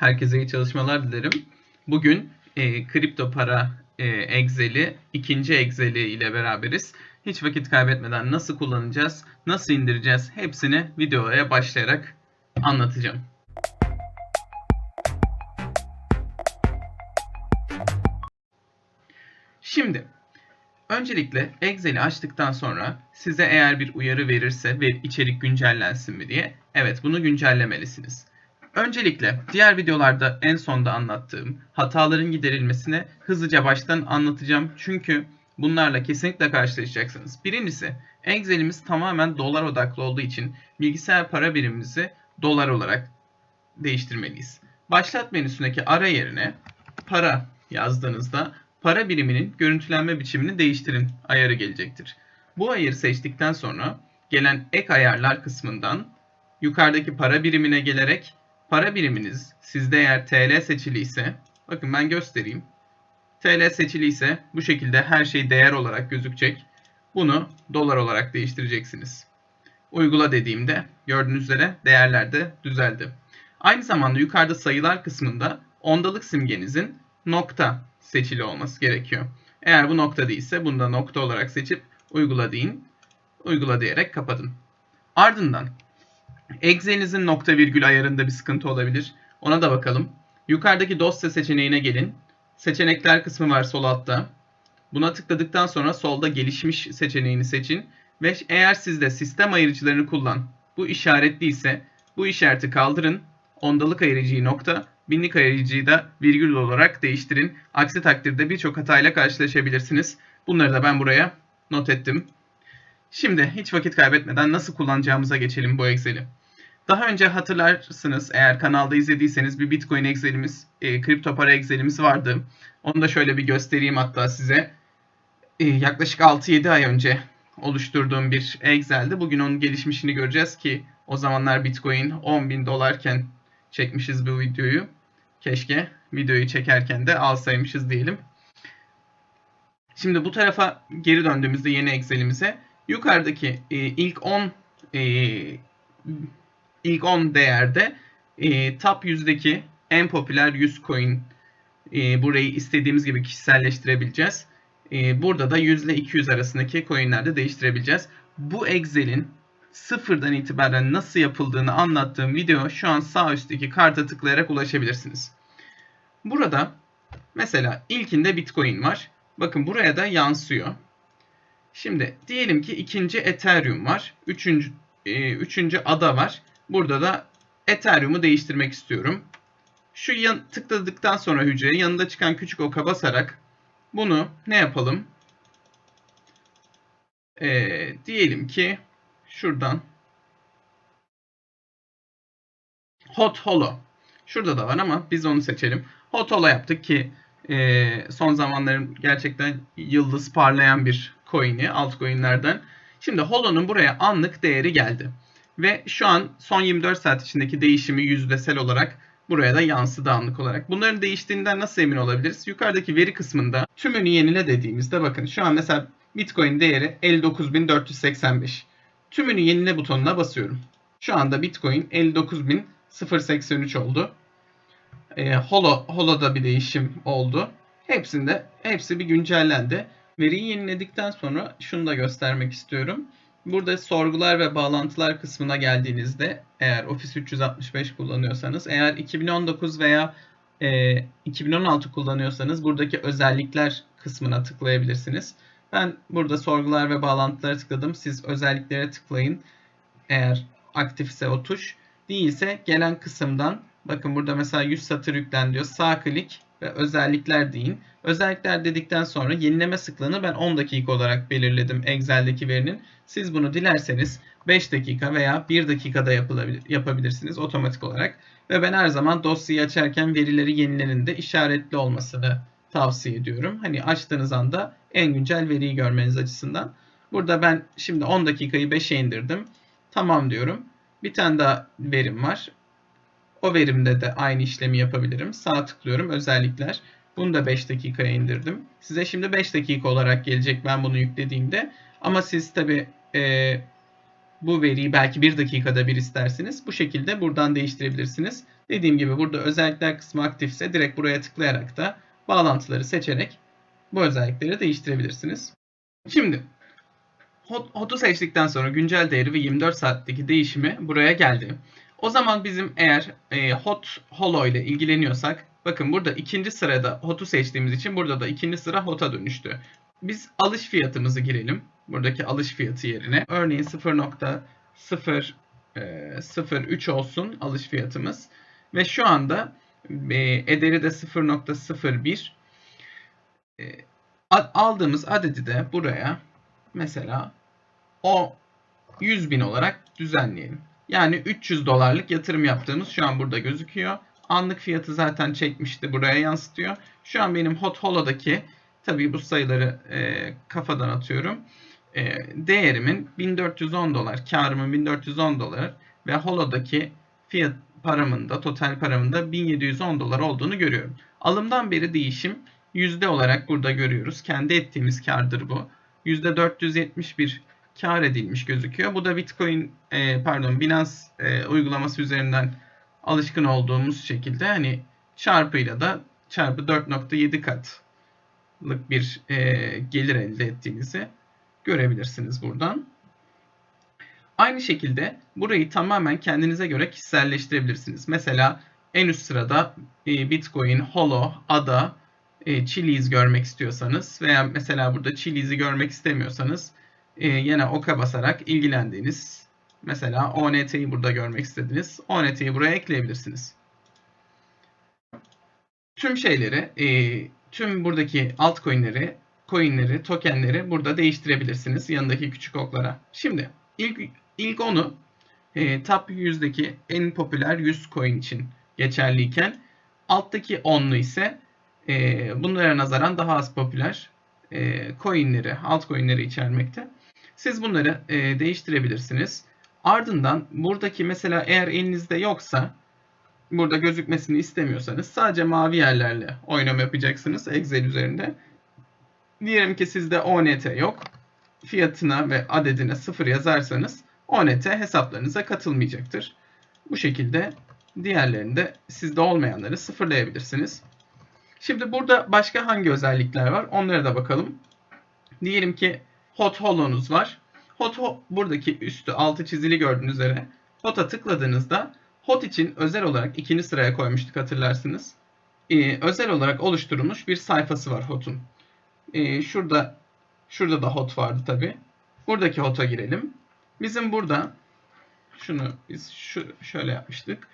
Herkese iyi çalışmalar dilerim. Bugün e, kripto para e, Excel'i, ikinci Excel'i ile beraberiz. Hiç vakit kaybetmeden nasıl kullanacağız, nasıl indireceğiz hepsini videoya başlayarak anlatacağım. Şimdi öncelikle Excel'i açtıktan sonra size eğer bir uyarı verirse ve içerik güncellensin mi diye evet bunu güncellemelisiniz. Öncelikle diğer videolarda en sonda anlattığım hataların giderilmesine hızlıca baştan anlatacağım. Çünkü bunlarla kesinlikle karşılaşacaksınız. Birincisi Excel'imiz tamamen dolar odaklı olduğu için bilgisayar para birimimizi dolar olarak değiştirmeliyiz. Başlat menüsündeki ara yerine para yazdığınızda para biriminin görüntülenme biçimini değiştirin ayarı gelecektir. Bu ayarı seçtikten sonra gelen ek ayarlar kısmından yukarıdaki para birimine gelerek para biriminiz sizde eğer TL seçiliyse bakın ben göstereyim. TL seçiliyse bu şekilde her şey değer olarak gözükecek. Bunu dolar olarak değiştireceksiniz. Uygula dediğimde gördüğünüz üzere değerler de düzeldi. Aynı zamanda yukarıda sayılar kısmında ondalık simgenizin nokta seçili olması gerekiyor. Eğer bu nokta değilse bunu da nokta olarak seçip uygula deyin. Uygula diyerek kapatın. Ardından Excel'inizin nokta virgül ayarında bir sıkıntı olabilir. Ona da bakalım. Yukarıdaki dosya seçeneğine gelin. Seçenekler kısmı var sol altta. Buna tıkladıktan sonra solda gelişmiş seçeneğini seçin. Ve eğer sizde sistem ayırıcılarını kullan, bu işaretliyse bu işareti kaldırın. Ondalık ayırıcıyı nokta, binlik ayırıcıyı da virgül olarak değiştirin. Aksi takdirde birçok hatayla karşılaşabilirsiniz. Bunları da ben buraya not ettim. Şimdi hiç vakit kaybetmeden nasıl kullanacağımıza geçelim bu Excel'i. Daha önce hatırlarsınız eğer kanalda izlediyseniz bir Bitcoin Excel'imiz, e, kripto para Excel'imiz vardı. Onu da şöyle bir göstereyim hatta size. E, yaklaşık 6-7 ay önce oluşturduğum bir Excel'di. Bugün onun gelişmişini göreceğiz ki o zamanlar Bitcoin 10 bin dolarken çekmişiz bu videoyu. Keşke videoyu çekerken de alsaymışız diyelim. Şimdi bu tarafa geri döndüğümüzde yeni Excel'imize yukarıdaki e, ilk 10 e, ilk 10 değerde e, top 100'deki en popüler 100 coin e, burayı istediğimiz gibi kişiselleştirebileceğiz. E, burada da 100 ile 200 arasındaki coinlerde değiştirebileceğiz. Bu Excel'in sıfırdan itibaren nasıl yapıldığını anlattığım video şu an sağ üstteki karta tıklayarak ulaşabilirsiniz. Burada mesela ilkinde Bitcoin var. Bakın buraya da yansıyor. Şimdi diyelim ki ikinci Ethereum var. Üçüncü, e, üçüncü ada var. Burada da Ethereum'u değiştirmek istiyorum. Şu yan, tıkladıktan sonra hücreye yanında çıkan küçük oka basarak bunu ne yapalım? Ee, diyelim ki şuradan Hot Holo. Şurada da var ama biz onu seçelim. Hot Holo yaptık ki e, son zamanların gerçekten yıldız parlayan bir coin'i altcoin'lerden. Şimdi Holo'nun buraya anlık değeri geldi. Ve şu an son 24 saat içindeki değişimi yüzdesel olarak buraya da yansıdı anlık olarak. Bunların değiştiğinden nasıl emin olabiliriz? Yukarıdaki veri kısmında tümünü yenile dediğimizde bakın şu an mesela Bitcoin değeri 59.485. Tümünü yenile butonuna basıyorum. Şu anda Bitcoin 59.083 oldu. E, Holo, Holo'da bir değişim oldu. Hepsinde hepsi bir güncellendi. Veriyi yeniledikten sonra şunu da göstermek istiyorum. Burada sorgular ve bağlantılar kısmına geldiğinizde eğer Office 365 kullanıyorsanız, eğer 2019 veya e, 2016 kullanıyorsanız buradaki özellikler kısmına tıklayabilirsiniz. Ben burada sorgular ve bağlantılara tıkladım. Siz özelliklere tıklayın. Eğer aktifse o tuş. Değilse gelen kısımdan bakın burada mesela 100 satır yüklen diyor. Sağ klik ve özellikler deyin. Özellikler dedikten sonra yenileme sıklığını ben 10 dakika olarak belirledim Excel'deki verinin. Siz bunu dilerseniz 5 dakika veya 1 dakikada yapılabilir, yapabilirsiniz otomatik olarak. Ve ben her zaman dosyayı açarken verileri yenilerinde işaretli olmasını tavsiye ediyorum. Hani açtığınız anda en güncel veriyi görmeniz açısından. Burada ben şimdi 10 dakikayı 5'e indirdim. Tamam diyorum. Bir tane daha verim var. O verimde de aynı işlemi yapabilirim. Sağ tıklıyorum özellikler. Bunu da 5 dakikaya indirdim. Size şimdi 5 dakika olarak gelecek ben bunu yüklediğimde. Ama siz tabi e, bu veriyi belki bir dakikada bir istersiniz. Bu şekilde buradan değiştirebilirsiniz. Dediğim gibi burada özellikler kısmı aktifse direkt buraya tıklayarak da bağlantıları seçerek bu özellikleri değiştirebilirsiniz. Şimdi HOT'u seçtikten sonra güncel değeri ve 24 saatteki değişimi buraya geldi. O zaman bizim eğer e, HOT Holo ile ilgileniyorsak bakın burada ikinci sırada HOT'u seçtiğimiz için burada da ikinci sıra HOT'a dönüştü. Biz alış fiyatımızı girelim. Buradaki alış fiyatı yerine. Örneğin 0.003 olsun alış fiyatımız. Ve şu anda e, ederi de 0.01 e, aldığımız adedi de buraya mesela o 100 bin olarak düzenleyelim. Yani 300 dolarlık yatırım yaptığımız şu an burada gözüküyor. Anlık fiyatı zaten çekmişti. Buraya yansıtıyor. Şu an benim Hot Holo'daki tabii bu sayıları e, kafadan atıyorum. E, değerimin 1410 dolar, karımın 1410 dolar ve Holo'daki fiyat paramın da total paramın da 1710 dolar olduğunu görüyorum. Alımdan beri değişim yüzde olarak burada görüyoruz. Kendi ettiğimiz kardır bu. %471 kar edilmiş gözüküyor. Bu da Bitcoin e, pardon Binance e, uygulaması üzerinden alışkın olduğumuz şekilde hani çarpıyla da çarpı 4.7 katlık bir e, gelir elde ettiğinizi görebilirsiniz buradan. Aynı şekilde burayı tamamen kendinize göre kişiselleştirebilirsiniz. Mesela en üst sırada e, Bitcoin, Holo, ADA, e, Chiliz görmek istiyorsanız veya mesela burada Chiliz'i görmek istemiyorsanız e, yine oka basarak ilgilendiğiniz mesela ONT'yi burada görmek istediniz. ONT'yi buraya ekleyebilirsiniz. Tüm şeyleri, e, tüm buradaki altcoin'leri, coin'leri, token'leri burada değiştirebilirsiniz yanındaki küçük oklara. Şimdi ilk ilk onu e, top 100'deki en popüler 100 coin için geçerliyken alttaki 10'lu ise e, bunlara nazaran daha az popüler e, coinleri, altcoinleri içermekte. Siz bunları e, değiştirebilirsiniz. Ardından buradaki mesela eğer elinizde yoksa burada gözükmesini istemiyorsanız sadece mavi yerlerle oynama yapacaksınız Excel üzerinde. Diyelim ki sizde ONT yok. Fiyatına ve adedine sıfır yazarsanız ONT hesaplarınıza katılmayacaktır. Bu şekilde diğerlerini de sizde olmayanları sıfırlayabilirsiniz. Şimdi burada başka hangi özellikler var? Onlara da bakalım. Diyelim ki Hot Holo'nuz var. Hot buradaki üstü altı çizili gördüğünüz üzere Hot'a tıkladığınızda Hot için özel olarak ikinci sıraya koymuştuk hatırlarsınız. Ee, özel olarak oluşturulmuş bir sayfası var Hot'un. Ee, şurada şurada da Hot vardı tabi. Buradaki Hot'a girelim. Bizim burada şunu biz şu şöyle yapmıştık.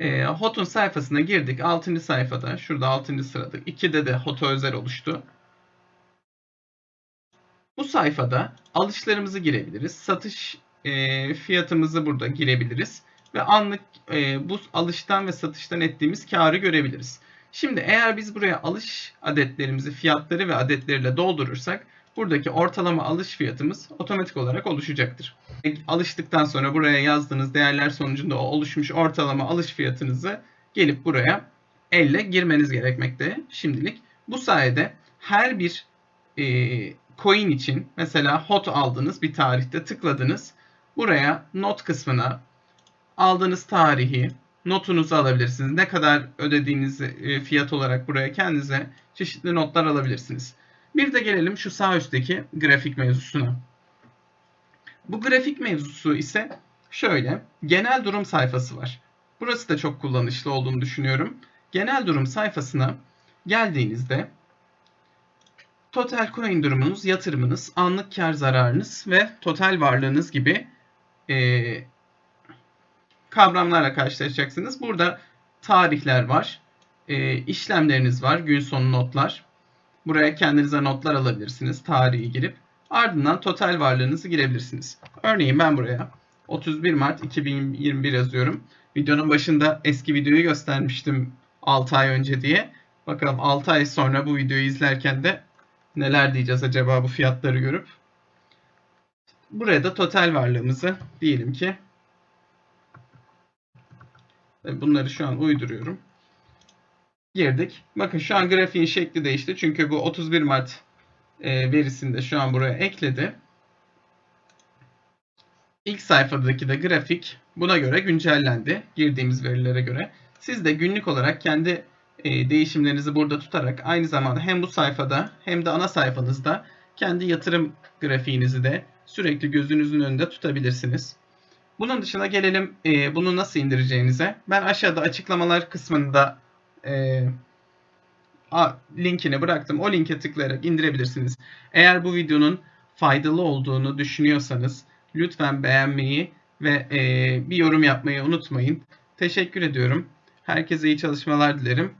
E, Hot'un sayfasına girdik. 6. sayfada. Şurada 6. sırada. 2'de de Hot'a özel oluştu. Bu sayfada alışlarımızı girebiliriz. Satış e, fiyatımızı burada girebiliriz. Ve anlık e, bu alıştan ve satıştan ettiğimiz karı görebiliriz. Şimdi eğer biz buraya alış adetlerimizi fiyatları ve adetleriyle doldurursak buradaki ortalama alış fiyatımız otomatik olarak oluşacaktır. Alıştıktan sonra buraya yazdığınız değerler sonucunda o oluşmuş ortalama alış fiyatınızı gelip buraya elle girmeniz gerekmekte şimdilik. Bu sayede her bir e, coin için mesela hot aldınız bir tarihte tıkladınız. Buraya not kısmına aldığınız tarihi, notunuzu alabilirsiniz. Ne kadar ödediğiniz e, fiyat olarak buraya kendinize çeşitli notlar alabilirsiniz. Bir de gelelim şu sağ üstteki grafik mevzusuna. Bu grafik mevzusu ise şöyle. Genel durum sayfası var. Burası da çok kullanışlı olduğunu düşünüyorum. Genel durum sayfasına geldiğinizde total coin durumunuz, yatırımınız, anlık kar zararınız ve total varlığınız gibi e, kavramlarla karşılaşacaksınız. Burada tarihler var, e, işlemleriniz var, gün sonu notlar, Buraya kendinize notlar alabilirsiniz. Tarihi girip ardından total varlığınızı girebilirsiniz. Örneğin ben buraya 31 Mart 2021 yazıyorum. Videonun başında eski videoyu göstermiştim 6 ay önce diye. Bakalım 6 ay sonra bu videoyu izlerken de neler diyeceğiz acaba bu fiyatları görüp. Buraya da total varlığımızı diyelim ki bunları şu an uyduruyorum girdik. Bakın şu an grafiğin şekli değişti. Çünkü bu 31 Mart e, verisini de şu an buraya ekledi. ilk sayfadaki de grafik buna göre güncellendi girdiğimiz verilere göre. Siz de günlük olarak kendi e, değişimlerinizi burada tutarak aynı zamanda hem bu sayfada hem de ana sayfanızda kendi yatırım grafiğinizi de sürekli gözünüzün önünde tutabilirsiniz. Bunun dışında gelelim e, bunu nasıl indireceğinize. Ben aşağıda açıklamalar kısmında e, a, linkini bıraktım. O linke tıklayarak indirebilirsiniz. Eğer bu videonun faydalı olduğunu düşünüyorsanız lütfen beğenmeyi ve e, bir yorum yapmayı unutmayın. Teşekkür ediyorum. Herkese iyi çalışmalar dilerim.